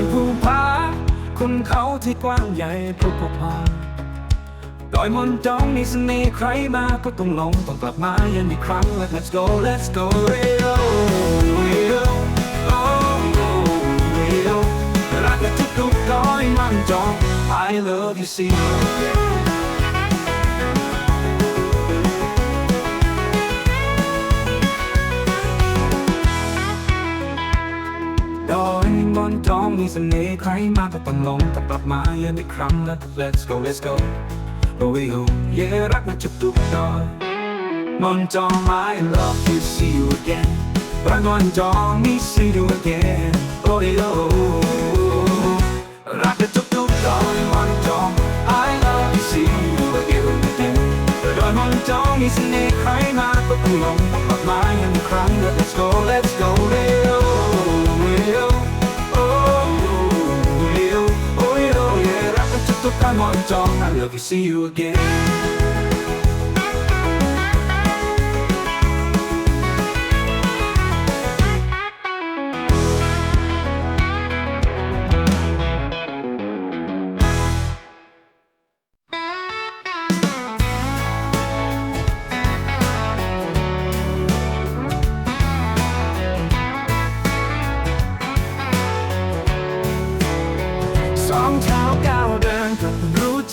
านภูผาคุณเขาที่กว้างใหญ่ผู้ลุพพาดอยมนจองมีเสน่ห์ใครมาก็ต้องลงต้องกลับมายันอีกครั้ง Let's go Let's go Rio Rio Oh Rio รักกับทุกๆดอยมันจอง I love you see บนจองมีเสน่ห์ใครมาก็ต้องลงแต่กลับมาเยือนอีกครั้งแล้ว Let's go Let's go Oh we go เย่รักมันจะทุกดอยมนจอง I love you see you again รักมนจองมี see you again Oh yeah oh รักจะทุกทุกดอยมนจอง I love you see you again ดอยมนจองมีเสน่ห์ใครมาก็ต้องลงต้องกลับมาเยือนอีกครั้งแล้ว Let's go Let's go time on I love never see you again.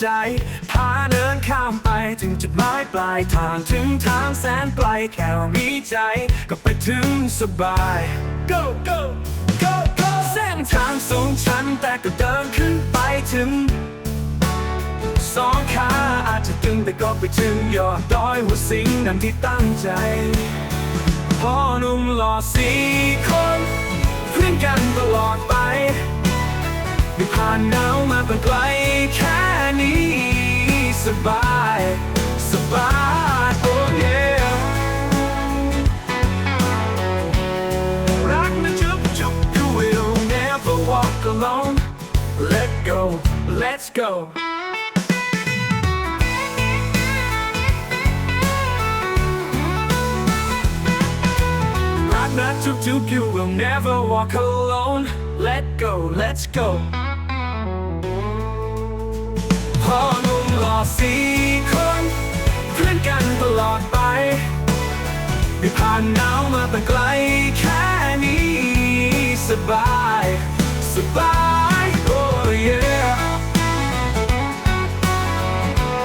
ใจ พาเดินข้ามไปถึงจุดหมายปลายทางถึงทางแสนไกลแค่มีใจ ก็ไปถึงสบาย go go go go เส้นทางสูงชันแต่ก็เดินขึ้นไปถึง สองขาอาจจะตึงแต่ก็ไปถึงยอดดอยหัวสิงดังที่ตั้งใจพ่อหนุ่มหล่อสี่คนเพื่อนกันตลอดไปไม่ผ่านหนา สบาย สบาย โอ้เยรักนะจุ๊บจุ๊บ you will never walk alone let go let's go รักนะจุ๊บจุ๊บ you will never walk alone let go let's go พ่อหนุ่มหล่ อสี่คนเพื่อนกันตลอดไปไม่ผ่านหนาวมาตั้งไกลแค่นี้ สบาย สบาย โอ้ yeah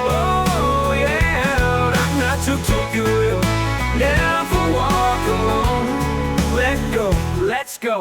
โอ้ yeah รักนะทุกๆ you will never walk alone let go let's go